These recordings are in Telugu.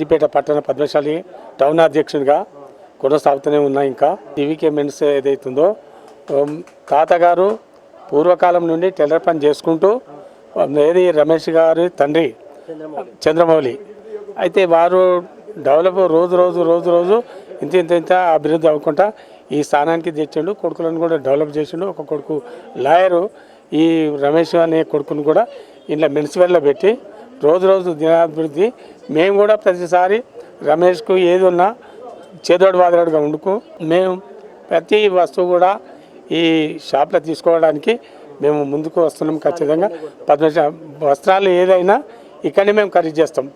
సిద్దిపేట పట్టణ పద్మశాలి టౌన్ అధ్యక్షునిగా కొనసాగుతూనే ఉన్నా ఇంకా. టీవీకే మెన్స్ ఏదైతుందో తాతగారు పూర్వకాలం నుండి టెలర్ పని చేసుకుంటూ ఏది రమేష్ గారి తండ్రి చంద్రమౌళి. అయితే వారు డెవలప్ రోజు రోజు రోజు రోజు ఇంత ఇంత ఇంత అభివృద్ధి అవ్వకుండా ఈ స్థానానికి తెచ్చిండు. కొడుకులను కూడా డెవలప్ చేసిండు. ఒక కొడుకు లాయరు ఈ రమేష్ అనే కొడుకును కూడా ఇంట్లో మున్సిపల్లో పెట్టి రోజు రోజు దినాభివృద్ధి. మేము కూడా ప్రతిసారి రమేష్కు ఏది ఉన్నా చేదోడు వాదోడుగా ఉండుకు మేము ప్రతి వస్తువు కూడా ఈ షాప్లో తీసుకోవడానికి మేము ముందుకు వస్తున్నాం ఖచ్చితంగా. పద్మ వస్త్రాలు ఏదైనా ఇక్కడనే మేము ఖరీదు చేస్తాం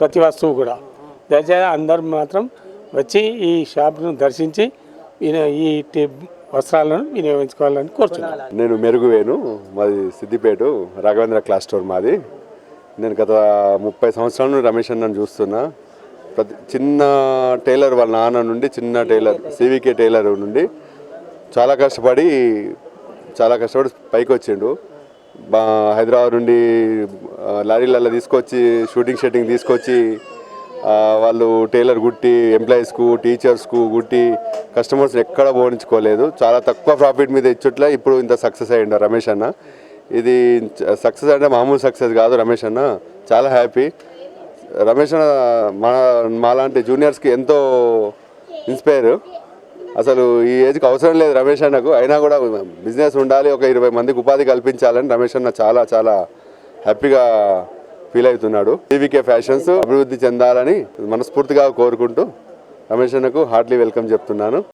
ప్రతి వస్తువు కూడా. దయచేసి అందరూ మాత్రం వచ్చి ఈ షాప్ను దర్శించి ఈ- వస్త్రాలను వినియోగించుకోవాలని కోరుతున్నాను నేను మెరుగువేను మాది సిద్దిపేట రాఘవేంద్ర క్లాస్ స్టోర్ మాది. నేను గత ముప్పై సంవత్సరాల నుండి రమేష్ అన్నను చూస్తున్నా. ప్రతి చిన్న టైలర్ వాళ్ళ నాన్న నుండి చిన్న టైలర్ సివికే టైలర్ నుండి చాలా కష్టపడి చాలా కష్టపడి పైకి వచ్చిండు. బా హైదరాబాద్ నుండి లారీలల్లో లారీలలో తీసుకొచ్చి షూటింగ్ షెట్టింగ్ తీసుకొచ్చి వాళ్ళు టైలర్ గుట్టి ఎంప్లాయీస్కు టీచర్స్కు గుట్టి కస్టమర్స్ ఎక్కడ పోనించుకోలేదు. చాలా తక్కువ ప్రాఫిట్ మీద ఇచ్చుట్ల ఇప్పుడు ఇంత సక్సెస్ అయ్యిండు రమేష్ అన్న. ఇది సక్సెస్ అంటే మామూలు సక్సెస్ కాదు రమేష్ అన్న. చాలా హ్యాపీ. రమేష్ అన్న మన మాలాంటి జూనియర్స్కి ఎంతో ఇన్స్పైర్. అసలు ఈ ఏజ్కి అవసరం లేదు రమేష్ అన్నకు. అయినా కూడా బిజినెస్ ఉండాలి ఒక ఇరవై మందికి ఉపాధి కల్పించాలని రమేష్ అన్న చాలా చాలా హ్యాపీగా ఫీల్ అవుతున్నాడు. టీవీకే ఫ్యాషన్స్ అభివృద్ధి చెందాలని మనస్ఫూర్తిగా కోరుకుంటూ రమేష్ అన్నకు హార్ట్లీ వెల్కమ్ చెప్తున్నాను.